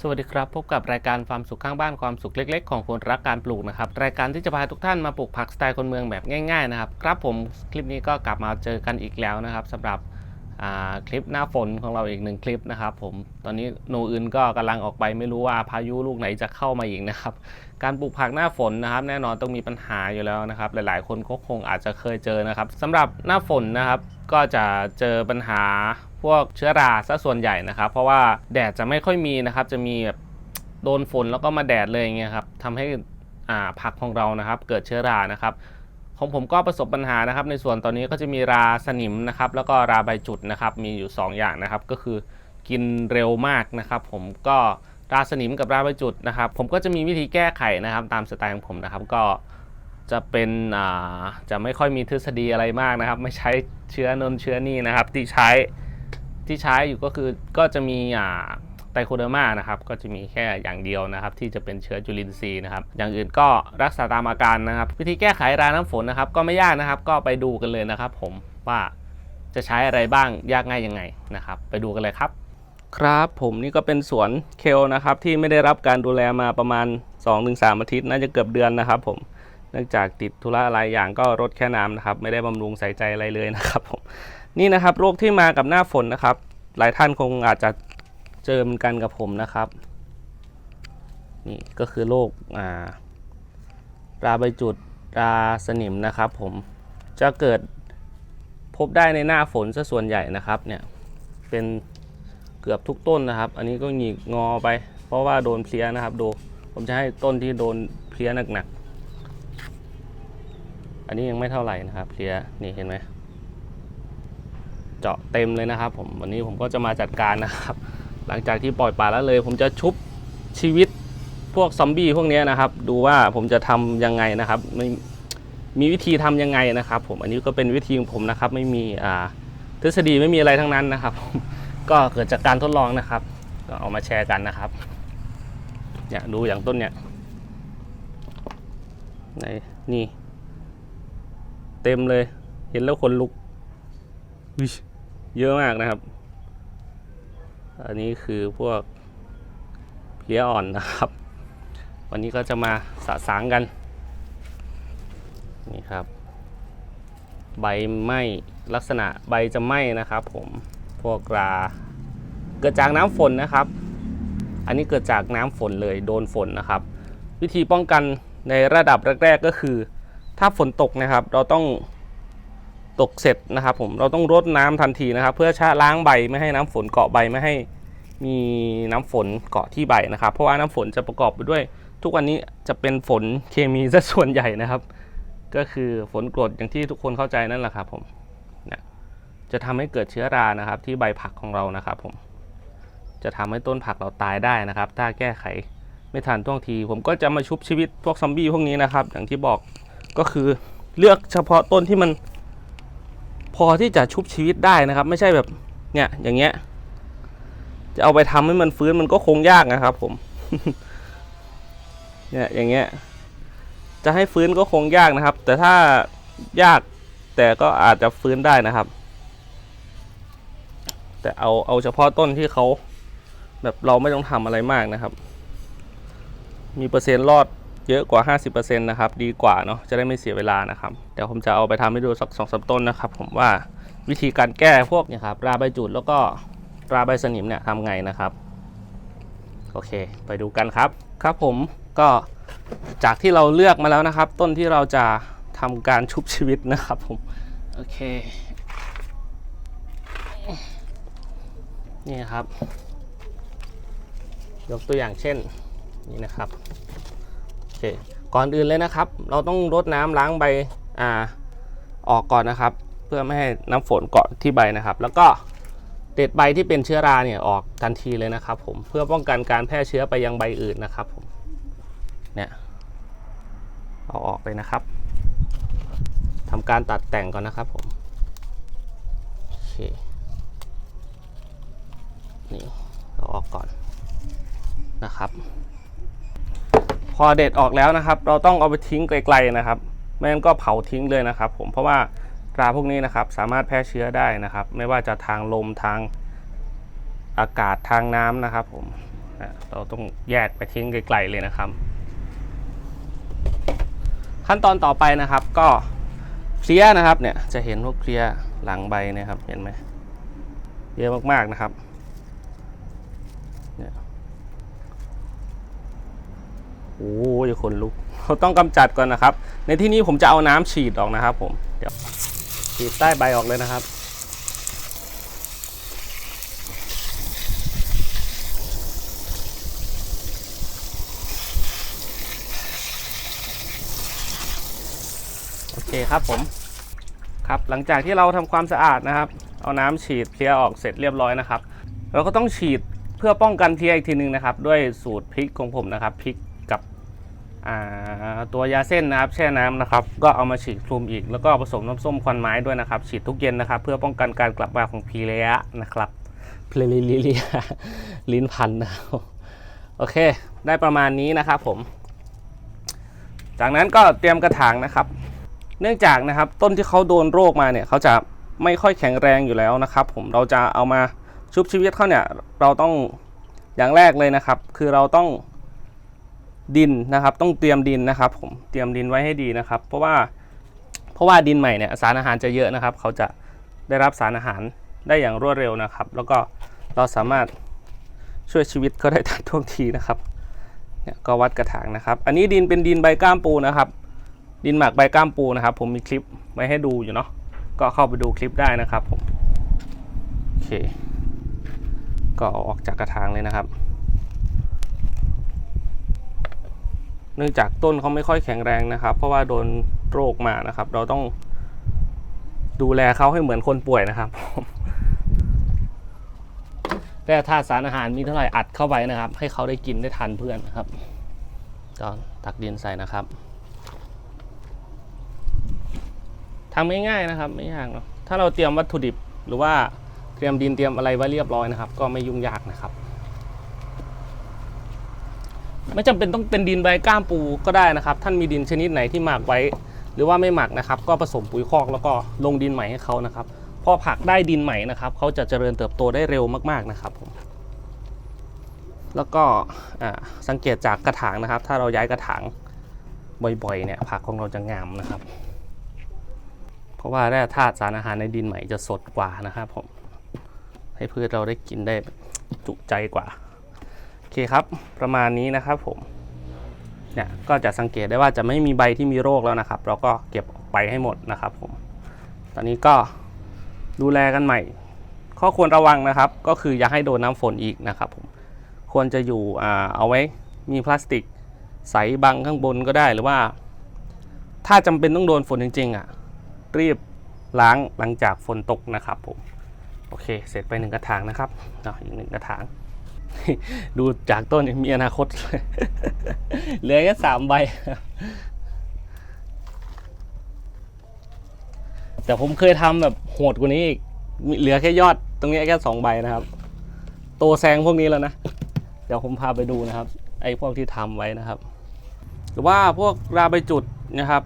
สวัสดีครับ พบกับรายการความสุขข้างบ้านความสุขเล็ก ๆ ของคนรักการปลูกนะครับรายการที่จะพาทุกท่านมาปลูกผักสไตล์คนเมืองแบบง่ายๆนะครับครับผมคลิปนี้ก็กลับมาเจอกันอีกแล้วนะครับสำหรับคลิปหน้าฝนของเราอีกหนึ่งคลิปนะครับผมตอนนี้โนอื่นก็กำลังออกไปไม่รู้ว่าพายุลูกไหนจะเข้ามาอีกนะครับการปลูกผักหน้าฝนนะครับ แน่นอนต้องมีปัญหาอยู่แล้วนะครับ หลายๆ คนก็คงอาจจะเคยเจอนะครับสำหรับหน้าฝนนะครับ ก็จะเจอปัญหา พวกเชื้อราซะส่วนใหญ่นะครับ เพราะว่าแดดจะไม่ค่อยมีนะครับ จะมีแบบโดนฝนแล้วก็มาแดดเลยอย่างเงี้ยครับทำให้อ่าผักของเรานะครับ เกิดเชื้อรานะครับของผมก็ประสบปัญหานะครับ ในส่วนตอนนี้ก็จะมีราสนิมนะครับ แล้วก็ราใบจุดนะครับ มีอยู่ 2 อย่างนะครับ ก็คือกินเร็วมากนะครับ ผมก็ราสนิมกับราใบจุดนะครับ ผมก็จะมีวิธีแก้ไขนะครับ ตามสไตล์ของผมนะครับ ก็จะเป็นอ่าจะไม่ค่อยมีทฤษฎีอะไรมากนะครับ ไม่ใช้เชื้อนนเชื้อนี่นะครับ ที่ใช้ ที่ใช้อยู่ก็คือก็จะมีอ่าไตโคเดอร์มานะครับก็จะมีแค่อย่างเดียวนะครับ ที่จะเป็นเชื้อจุลินทรีย์นะครับ อย่างอื่นก็รักษาตามอาการนะครับ วิธีแก้ไขราน้ำฝนนะครับ ก็ไม่ยากนะครับ ก็ไปดูกันเลยนะครับ ผมว่าจะใช้อะไรบ้างยากง่ายยังไงนะครับ ไปดูกันเลยครับ ครับผมนี่ก็เป็นสวนเคลนะครับ ที่ไม่ได้รับการดูแลมาประมาณ 2-3 อาทิตย์น่าจะเกือบเดือนนะครับ ผมเนื่องจากติดธุระอะไรอย่างก็รดแค่น้ำนะครับ ไม่ได้บำรุงใส่ใจอะไรเลยนะครับผม นี่นะครับโรคที่มากับหน้าฝนนะครับ หลายท่านคงอาจจะเจอเหมือนกันกับผมนะครับนี่ก็คือโรคอ่าราใบจุดราสนิมนะครับ ผมจะเกิดพบได้ในหน้าฝนซะส่วนใหญ่นะครับเนี่ยเป็นเกือบทุกต้นนะครับ อันนี้ก็หงิกงอไป เพราะว่าโดนเพลี้ยนะครับดูผมจะให้ต้นที่โดนเพลี้ยหนักๆอันนี้ยังไม่เท่าไหร่นะครับเพลี้ยนี่เห็นไหม เจาะเต็มเลยนะครับ ผมวันนี้ผมก็จะมาจัดการนะครับ หลังจากที่ปล่อยปลาแล้วเลย ผมจะชุบชีวิตพวกซอมบี้พวกนี้นะครับ ดูว่าผมจะทำยังไงนะครับไม่มีวิธีทำยังไงนะครับ ผมอันนี้ก็เป็นวิธีของผมนะครับ ไม่มีอ่าทฤษฎีไม่มีอะไรทั้งนั้นนะครับ ก็เกิดจากการทดลองนะครับ ก็เอามาแชร์กันนะครับเนี่ยดูอย่างต้นเนี่ยในนี่ เต็มเลย เห็นแล้วขนลุกอุ๊ย เยอะมากนะครับ อันนี้คือพวกเพลี้ยอ่อนนะครับ วันนี้ก็จะมาสะสางกัน นี่ครับ ใบไหมลักษณะใบจะไหมนะครับ ผมพวกราเกิดจากน้ำฝนนะครับ อันนี้เกิดจากน้ำฝนเลยโดนฝนนะครับ วิธีป้องกันในระดับแรก ๆก็คือ ถ้าฝนตกนะครับ เราต้อง ตกเสร็จนะครับผมเราต้องรดน้ำทันทีนะครับ เพื่อชะล้างใบไม่ให้น้ำฝนเกาะใบไม่ให้มีน้ำฝนเกาะที่ใบนะครับ เพราะว่าน้ำฝนจะประกอบไปด้วย ทุกวันนี้จะเป็นฝนเคมีซะส่วนใหญ่นะครับ ก็คือฝนกรดอย่างที่ทุกคนเข้าใจนั่นแหละครับผมนี่ยจะทำให้เกิดเชื้อรานะครับ ที่ใบผักของเรานะครับผมจะทำให้ต้นผักเราตายได้นะครับ ถ้าแก้ไขไม่ทันท่วงที ผมก็จะมาชุบชีวิตพวกซอมบี้พวกนี้นะครับ อย่างที่บอกก็คือเลือกเฉพาะต้นที่มัน พอที่จะชุบชีวิตได้นะครับ ไม่ใช่แบบเนี่ยอย่างเงี้ย จะเอาไปทำให้มันฟื้นมันก็คงยากนะครับ ผม เนี่ยอย่างเงี้ย จะให้ฟื้นก็คงยากนะครับ แต่ถ้ายากแต่ก็อาจจะฟื้นได้นะครับ แต่เอาเอาเฉพาะต้นที่เขาแบบเราไม่ต้องทำอะไรมากนะครับ มีเปอร์เซ็นต์รอด เยอะกว่า 50%นะครับดีกว่าเนาะจะได้ไม่เสียเวลานะครับเดี๋ยวผมจะเอาไปทำให้ดูสักสองสามต้นนะครับ ผมว่าวิธีการแก้พวกเนี่ยครับราใบจุดแล้วก็ราใบสนิมเนี่ยทำไงนะครับ โอเค ไปดูกันครับครับผมก็จากที่เราเลือกมาแล้วนะครับ ต้นที่เราจะทำการชุบชีวิตนะครับผมโอเคนี่ครับ ยกตัวอย่างเช่นนี่นะครับ เคก่อนอื่นเลยนะครับ เราต้องรดน้ำล้างใบอ่าออกก่อนนะครับ เพื่อไม่ให้น้ำฝนเกาะที่ใบนะครับ แล้วก็เด็ดใบที่เป็นเชื้อราเนี่ยออกทันทีเลยนะครับผมเพื่อป้องกันการแพร่เชื้อไปยังใบอื่นนะครับผมเนี่ยเอาออกเลยนะครับทำการตัดแต่งก่อนนะครับผมโอเคนี่เอาออกก่อนนะครับ พอเด็ดออกแล้วนะครับ เราต้องเอาไปทิ้งไกลๆนะครับ ไม่งั้นก็เผาทิ้งเลยนะครับ ผมเพราะว่าราพวกนี้นะครับสามารถแพร่เชื้อได้นะครับ ไม่ว่าจะทางลมทางอากาศทางน้ำนะครับ ผมเราต้องแยกไปทิ้งไกลๆเลยนะครับ ขั้นตอนต่อไปนะครับก็เคลียร์นะครับเนี่ยจะเห็นพวกเคลียร์หลังใบนะครับเห็นไหมเยอะมากๆนะครับเนี่ย โอ้ยคนลุกเราต้องกำจัดก่อนนะครับ ในที่นี้ผมจะเอาน้ำฉีดออกนะครับ ผมเดี๋ยวฉีดใต้ใบออกเลยนะครับ โอเคครับผมครับหลังจากที่เราทำความสะอาดนะครับ เอาน้ำฉีดเคลียร์ออกเสร็จเรียบร้อยนะครับ เราก็ต้องฉีดเพื่อป้องกันเพียอีกทีหนึ่งนะครับ ด้วยสูตรพริกของผมนะครับพริก ตัวยาเส้นนะครับแช่น้ำนะครับ ก็เอามาฉีดคลุมอีก แล้วก็ผสมน้ำส้มควันไม้ด้วยนะครับ ฉีดทุกเย็นนะครับ เพื่อป้องกันการกลับมาของพีเรียนะครับพีเรียเรียลิ้นพันนะโอเค ได้ประมาณนี้นะครับผม จากนั้นก็เตรียมกระถางนะครับ เนื่องจากนะครับต้นที่เขาโดนโรคมาเนี่ยเขาจะไม่ค่อยแข็งแรงอยู่แล้วนะครับ ผมเราจะเอามาชุบชีวิตเขาเนี่ยเราต้องอย่างแรกเลยนะครับ คือเราต้อง ดินนะครับ ต้องเตรียมดินนะครับ ผมเตรียมดินไว้ให้ดีนะครับ เพราะว่าเพราะว่าดินใหม่เนี่ยสารอาหารจะเยอะนะครับ เขาจะได้รับสารอาหารได้อย่างรวดเร็วนะครับ แล้วก็เราสามารถช่วยชีวิตเขาได้ทันท่วงทีนะครับเนี่ยก็วัดกระถางนะครับ อันนี้ดินเป็นดินใบก้ามปูนะครับ ดินหมักใบก้ามปูนะครับ ผมมีคลิปไว้ให้ดูอยู่เนาะก็เข้าไปดูคลิปได้นะครับผมโอเค ก็เอาออกจากกระถางเลยนะครับ เนื่องจากต้นเขาไม่ค่อยแข็งแรงนะครับ เพราะว่าโดนโรคมานะครับ เราต้องดูแลเขาให้เหมือนคนป่วยนะครับแร่ธาตุสารอาหารมีเท่าไหร่อัดเข้าไปนะครับ ให้เขาได้กินได้ทันเพื่อนนะครับก็ตักดินใส่นะครับทำง่ายๆนะครับ ไม่ยากเนาะถ้าเราเตรียมวัตถุดิบหรือว่าเตรียมดินเตรียมอะไรไว้เรียบร้อยนะครับ ก็ไม่ยุ่งยากนะครับ ไม่จำเป็นต้องเป็นดินใบก้ามปูก็ได้นะครับ ท่านมีดินชนิดไหนที่หมักไว้ หรือว่าไม่หมักนะครับ ก็ผสมปุ๋ยคอกแล้วก็ลงดินใหม่ให้เขานะครับพอผักได้ดินใหม่นะครับเขาจะเจริญเติบโตได้เร็วมากๆนะครับผมแล้วก็สังเกตจากกระถางนะครับ ถ้าเราย้ายกระถางบ่อยๆเนี่ยผักของเราจะงามนะครับ เพราะว่าแร่ธาตุสารอาหารในดินใหม่จะสดกว่านะครับผมให้พืชเราได้กินได้จุใจกว่า เคครับ ประมาณนี้นะครับผมเนี่ยก็จะสังเกตได้ว่าจะไม่มีใบที่มีโรคแล้วนะครับ เราก็เก็บออกไปให้หมดนะครับผมตอนนี้ก็ดูแลกันใหม่ ข้อควรระวังนะครับ ก็คืออย่าให้โดนน้ำฝนอีกนะครับผมควรจะอยู่เอาไว้มีพลาสติกใสบังข้างบนก็ได้หรือว่า ถ้าจำเป็นต้องโดนฝนจริงๆอะรีบล้างหลังจากฝนตกนะครับผมโอเค เสร็จไปหนึ่งกระถางนะครับเนาะอีกหนึ่งกระถาง ดูจากต้นยังมีอนาคต เหลือแค่สามใบ แต่ผมเคยทำแบบโหดกว่านี้อีก เหลือแค่ยอดตรงนี้แค่สองใบนะครับ โตแซงพวกนี้แล้วนะ เดี๋ยวผมพาไปดูนะครับ ไอ้พวกที่ทำไว้นะครับ หรือว่าพวกราใบจุดนะครับ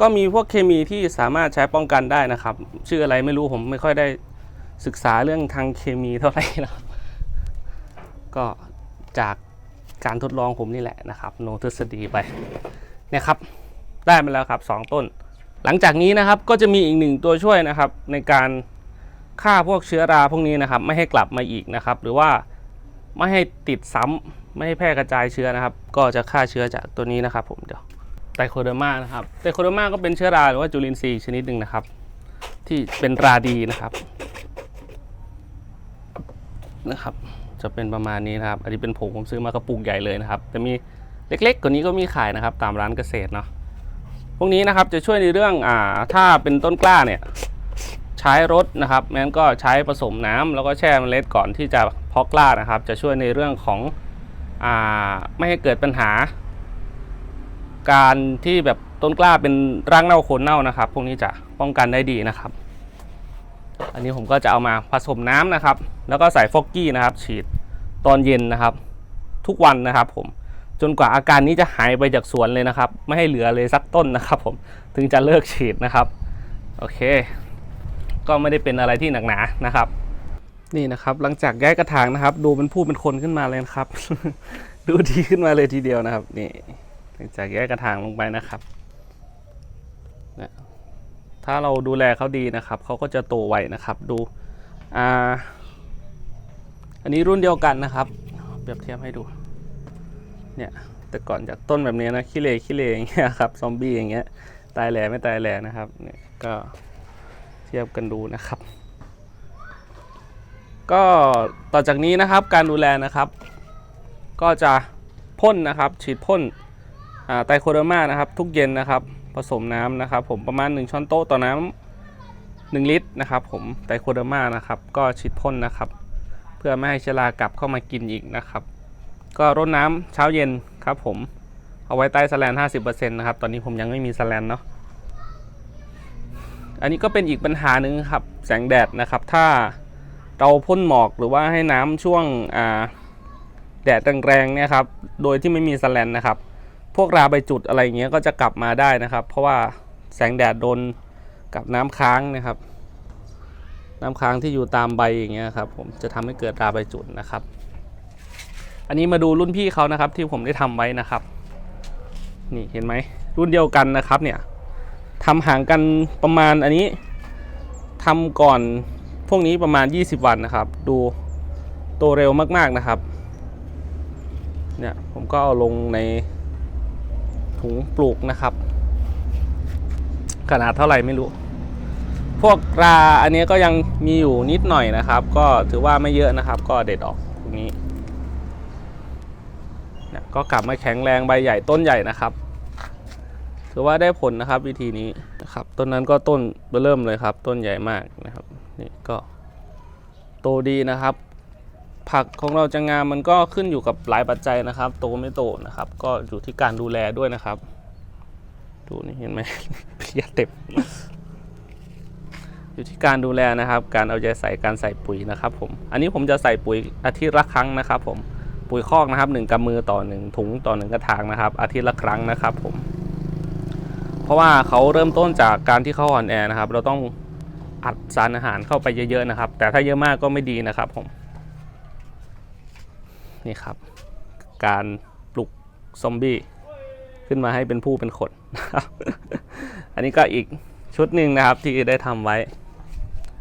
ก็มีพวกเคมีที่สามารถใช้ป้องกันได้นะครับ ชื่ออะไรไม่รู้ผมไม่ค่อยได้ศึกษาเรื่องทางเคมีเท่าไหร่นะครับ ก็จากการทดลองผมนี่แหละนะครับโนทฤษฎีไปเนี่ยครับได้มาแล้วครับสองต้น หลังจากนี้นะครับก็จะมีอีกหนึ่งตัวช่วยนะครับ ในการฆ่าพวกเชื้อราพวกนี้นะครับ ไม่ให้กลับมาอีกนะครับ หรือว่าไม่ให้ติดซ้ำไม่ให้แพร่กระจายเชื้อนะครับ ก็จะฆ่าเชื้อจากตัวนี้นะครับ ผมเดี๋ยวไตโคเดอร์มานะครับไตโคเดอร์มาก็เป็นเชื้อราหรือว่าจุลินทรีย์ชนิดหนึ่งนะครับ ที่เป็นราดีนะครับนะครับ จะเป็นประมาณนี้นะครับ อันนี้เป็นผงผมซื้อมากระปุกใหญ่เลยนะครับแต่มีเล็กๆกว่านี้ก็มีขายนะครับ ตามร้านเกษตรเนาะ พวกนี้นะครับจะช่วยในเรื่องอ่าถ้าเป็นต้นกล้าเนี่ยใช้รถนะครับแม้นก็ใช้ผสมน้ำแล้วก็แช่เมล็ดก่อนที่จะเพาะกล้านะครับ จะช่วยในเรื่องของอ่าไม่ให้เกิดปัญหา การที่แบบต้นกล้าเป็นร่างเน่าโคนเน่านะครับ พวกนี้จะป้องกันได้ดีนะครับ อันนี้ผมก็จะเอามาผสมน้ำนะครับ แล้วก็ใส่ฟอกกี้นะครับ ฉีดตอนเย็นนะครับ ทุกวันนะครับ ผมจนกว่าอาการนี้จะหายไปจากสวนเลยนะครับ ไม่ให้เหลือเลยสักต้นนะครับ ผมถึงจะเลิกฉีดนะครับ โอเค ก็ไม่ได้เป็นอะไรที่หนักหนานะครับ นี่นะครับ หลังจากย้ายกระถางนะครับ ดูเป็นผู้เป็นคนขึ้นมาเลยครับ ดูดีขึ้นมาเลยทีเดียวนะครับ นี่หลังจากย้ายกระถางลงไปนะครับ ถ้าเราดูแลเขาดีนะครับเขาก็จะโตไวนะครับดูอ่าอันนี้รุ่นเดียวกันนะครับ เปรียบเทียบให้ดู เนี่ย แต่ก่อนจากต้นแบบนี้นะขี้เลขี้เลอย่างเงี้ยครับซอมบี้อย่างเงี้ยตายแหล่ไม่ตายแหล่นะครับเนี่ยก็เทียบกันดูนะครับ ก็ต่อจากนี้นะครับการดูแลนะครับ ก็จะพ่นนะครับ ฉีดพ่นไตรโคเดอร์มานะครับ ทุกเย็นนะครับ ผสมน้ำนะครับผมประมาณ 1 ช้อนโต๊ะต่อน้ำ1ลิตรนะครับผมไตรโคเดอร์มานะครับก็ฉีดพ่นนะครับ เพื่อไม่ให้เชื้อรากลับเข้ามากินอีกนะครับ ก็รดน้ำเช้าเย็นครับผมเอาไว้ใต้สแลน50%นะครับตอนนี้ผมยังไม่มีสแลนเนาะอันนี้ก็เป็นอีกปัญหาหนึ่งครับแสงแดดนะครับ ถ้าเราพ่นหมอกหรือว่าให้น้ำช่วงแดดแรงๆเนี่ยครับโดยที่ไม่มีสแลนนะครับ พวกราใบจุดอะไรเงี้ยก็จะกลับมาได้นะครับ เพราะว่าแสงแดดโดนกับน้ำค้างนะครับ น้ำค้างที่อยู่ตามใบอย่างเงี้ยครับผมจะทำให้เกิดราใบจุดนะครับ อันนี้มาดูรุ่นพี่เขานะครับที่ผมได้ทำไว้นะครับ นี่เห็นไหมรุ่นเดียวกันนะครับเนี่ยทำห่างกันประมาณอันนี้ทำก่อนพวกนี้ประมาณ 20 วันนะครับ ดูโตเร็วมากๆนะครับเนี่ยผมก็เอาลงใน ถุงปลูกนะครับ ขนาดเท่าไหร่ไม่รู้ พวกราอันนี้ก็ยังมีอยู่นิดหน่อยนะครับ ก็ถือว่าไม่เยอะนะครับ ก็เด็ดออกตรงนี้นี่ยก็กลับมาแข็งแรงใบใหญ่ต้นใหญ่นะครับ ถือว่าได้ผลนะครับวิธีนี้นะครับ ต้นนั้นก็ต้นเริ่มเลยครับ ต้นใหญ่มากนะครับ นี่ก็โตดีนะครับ ผักของเราจะงามมันก็ขึ้นอยู่กับหลายปัจจัยนะครับ โตไม่โตนะครับ ก็อยู่ที่การดูแลด้วยนะครับ ดูนี่เห็นไหมเพียเต็มอยู่ที่การดูแลนะครับ การเอาใจใส่การใส่ปุ๋ยนะครับผม อันนี้ผมจะใส่ปุ๋ยอาทิตย์ละครั้งนะครับ ผม ปุ๋ยคอกนะครับหนึ่งกำมือต่อหนึ่งถุงต่อหนึ่งกระถางนะครับ อาทิตย์ละครั้งนะครับ ผม เพราะว่าเขาเริ่มต้นจากการที่เขาอ่อนแอนะครับ เราต้องอัดสารอาหารเข้าไปเยอะๆนะครับ แต่ถ้าเยอะมากก็ไม่ดีนะครับผม นี่ครับ การปลุกซอมบี้ขึ้นมาให้เป็นผู้เป็นคนนะครับอันนี้ก็อีกชุดหนึ่งนะครับที่ได้ทำไว้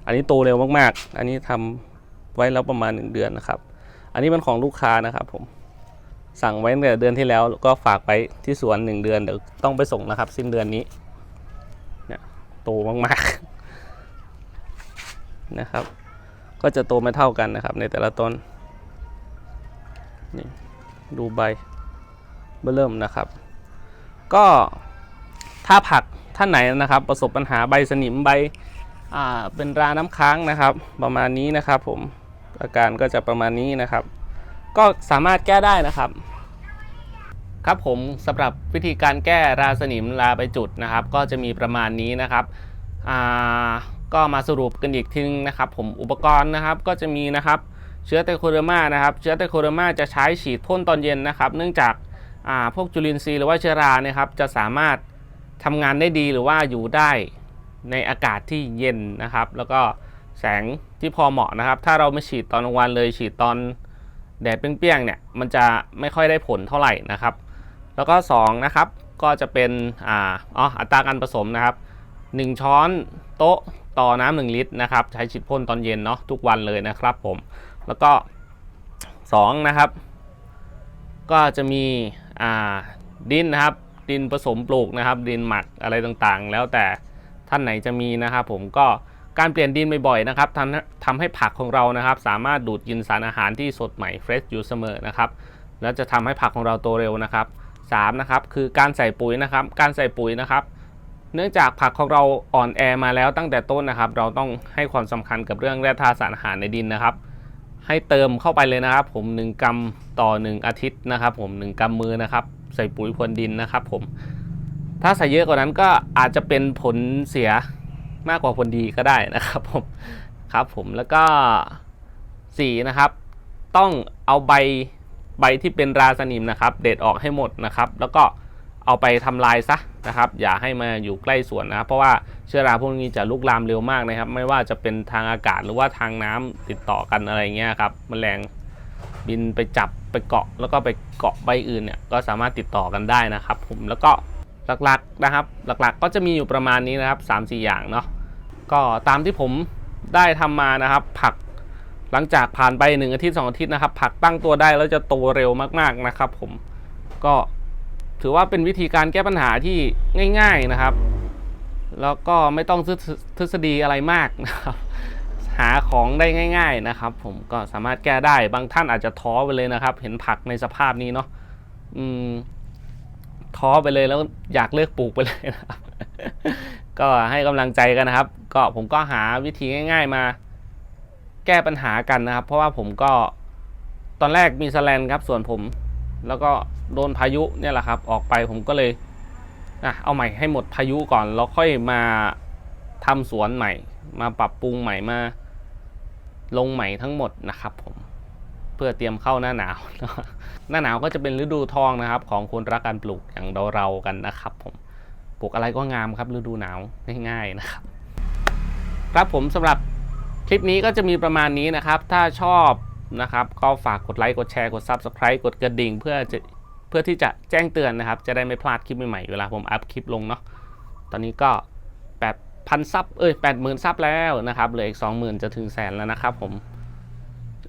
อันนี้โตเร็วมากๆ อันนี้ทำไว้แล้วประมาณ1เดือนนะครับ อันนี้เป็นของลูกค้านะครับผมสั่งไว้ตั้งแต่เดือนที่แล้วก็ฝากไปที่สวน1เดือนเดี๋ยวต้องไปส่งนะครับ สิ้นเดือนนี้เนี่ยโตมากๆนะครับ ก็จะโตไม่เท่ากันนะครับ ในแต่ละต้น นี่ดูใบเบื้อเริ่มนะครับ ก็ถ้าผักท่านไหนนะครับ ประสบปัญหาใบสนิมใบอ่าเป็นราน้ำค้างนะครับ ประมาณนี้นะครับ ผมอาการก็จะประมาณนี้นะครับ ก็สามารถแก้ได้นะครับ ครับผมสำหรับวิธีการแก้ราสนิมราใบจุดนะครับ ก็จะมีประมาณนี้นะครับอ่าก็มาสรุปกันอีกทีนึงนะครับ ผมอุปกรณ์นะครับก็จะมีนะครับ เชื้อไตโคเดอร์มานะครับ เชื้อไตโคเดอร์มาจะใช้ฉีดพ่นตอนเย็นนะครับ เนื่องจากาพวกจุลินทรีย์หรือว่าเชื้อราเนี่ยครับจะสามารถทำงานได้ดีหรือว่าอยู่ได้ในอากาศที่เย็นนะครับ แล้วก็แสงที่พอเหมาะนะครับ ถ้าเราไม่ฉีดตอนกลางวันเลยฉีดตอนแดดเปรี้ยงๆเนี่ยมันจะไม่ค่อยได้ผลเท่าไหร่นะครับ แล้วก็2นะครับก็จะเป็นอ่าอ๋ออัตราการผสมนะครับ 1 ช้อนโต๊ะต่อน้ำหนึ่งลิตรนะครับ ใช้ฉีดพ่นตอนเย็นเนาะทุกวันเลยนะครับผม แล้วก็ 2 นะครับ ก็จะมีดินนะครับ ดินผสมปลูกนะครับ ดินหมักอะไรต่างๆ แล้วแต่ท่านไหนจะมีนะครับ ผมก็การเปลี่ยนดินบ่อยๆนะครับทำทำให้ผักของเรานะครับ สามารถดูดกินสารอาหารที่สดใหม่เฟรชอยู่เสมอนะครับ แล้วจะทำให้ผักของเราโตเร็วนะครับ3นะครับคือการใส่ปุ๋ยนะครับ การใส่ปุ๋ยนะครับเนื่องจากผักของเราอ่อนแอมาแล้วตั้งแต่ต้นนะครับ เราต้องให้ความสำคัญกับเรื่องแร่ธาตุสารอาหารในดินนะครับ ให้เติมเข้าไปเลยนะครับ ผม 1 กรัมต่อ 1 อาทิตย์นะครับ ผม 1 กรัมมือนะครับ ใส่ปุ๋ยพรวนดินนะครับผมถ้าใส่เยอะกว่านั้นก็อาจจะเป็นผลเสียมากกว่าผลดีก็ได้นะครับผมครับผมแล้วก็สีนะครับ ต้องเอาใบใบที่เป็นราสนิมนะครับ เด็ดออกให้หมดนะครับ แล้วก็ เอาไปทำลายซะนะครับ อย่าให้มาอยู่ใกล้สวนนะครับ เพราะว่าเชื้อราพวกนี้จะลุกลามเร็วมากนะครับ ไม่ว่าจะเป็นทางอากาศหรือว่าทางน้ำติดต่อกันอะไรเงี้ยครับแมลงบินไปจับไปเกาะแล้วก็ไปเกาะใบอื่นเนี่ยก็สามารถติดต่อกันได้นะครับ ผมแล้วก็หลักๆนะครับ หลักๆ ก็จะมีอยู่ประมาณนี้นะครับ 3-4 อย่างเนาะก็ตามที่ผมได้ทำมานะครับ ผักหลังจากผ่านไป1อาทิตย์2อาทิตย์นะครับ ผักตั้งตัวได้แล้วจะโตเร็วมากๆนะครับ ผมก็ ถือว่าเป็นวิธีการแก้ปัญหาที่ง่าย ๆนะครับ แล้วก็ไม่ต้องทฤษฎีอะไรมากนะครับ หาของได้ง่าย ๆนะครับ ผมก็สามารถแก้ได้บางท่านอาจจะท้อไปเลยนะครับ เห็นผักในสภาพนี้เนาะอืมท้อไปเลยแล้วอยากเลิกปลูกไปเลยนะครับ ก็ให้กำลังใจกันนะครับ ก็ผมก็หาวิธีง่าย ๆ มา แก้ปัญหากันนะครับ เพราะว่าผมก็ตอนแรกมีสแลนครับส่วนผม แล้วก็โดนพายุเนี่ยแหละครับ ออกไปผมก็เลยอะเอาใหม่ให้หมดพายุก่อน แล้วค่อยมาทำสวนใหม่ มาปรับปรุงใหม่มาลงใหม่ทั้งหมดนะครับผมเพื่อเตรียมเข้าหน้าหนาว หน้าหนาวก็จะเป็นฤดูทองนะครับ ของคนรักการปลูกอย่างเราเรากันนะครับ ผมปลูกอะไรก็งามครับฤดูหนาวง่ายๆนะครับ ครับผมสำหรับคลิปนี้ก็จะมีประมาณนี้นะครับ ถ้าชอบ นะครับ ก็ฝากกดไลค์ กดแชร์ กด Subscribe กดกระดิ่ง เพื่อจะเพื่อที่จะแจ้งเตือนนะครับ จะได้ไม่พลาดคลิปใหม่ๆ เวลาผมอัพคลิปลงเนาะ ตอนนี้ก็8,000ซับ เอ้ย80,000ซับแล้วนะครับ เหลืออีก20,000จะถึงแสนแล้วนะครับผม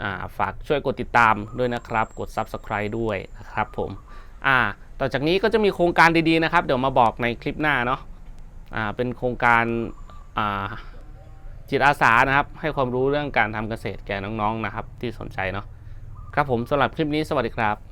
อ่า ฝากช่วยกดติดตามด้วยนะครับ กด Subscribe ด้วยนะครับผม อ่า ต่อจากนี้ก็จะมีโครงการดีๆนะครับ เดี๋ยวมาบอกในคลิปหน้าเนาะ อ่า เป็นโครงการ อ่า จิตอาสานะครับ ให้ความรู้เรื่องการทำเกษตรแก่น้องๆนะครับ ที่สนใจเนาะครับผมสำหรับคลิปนี้สวัสดีครับ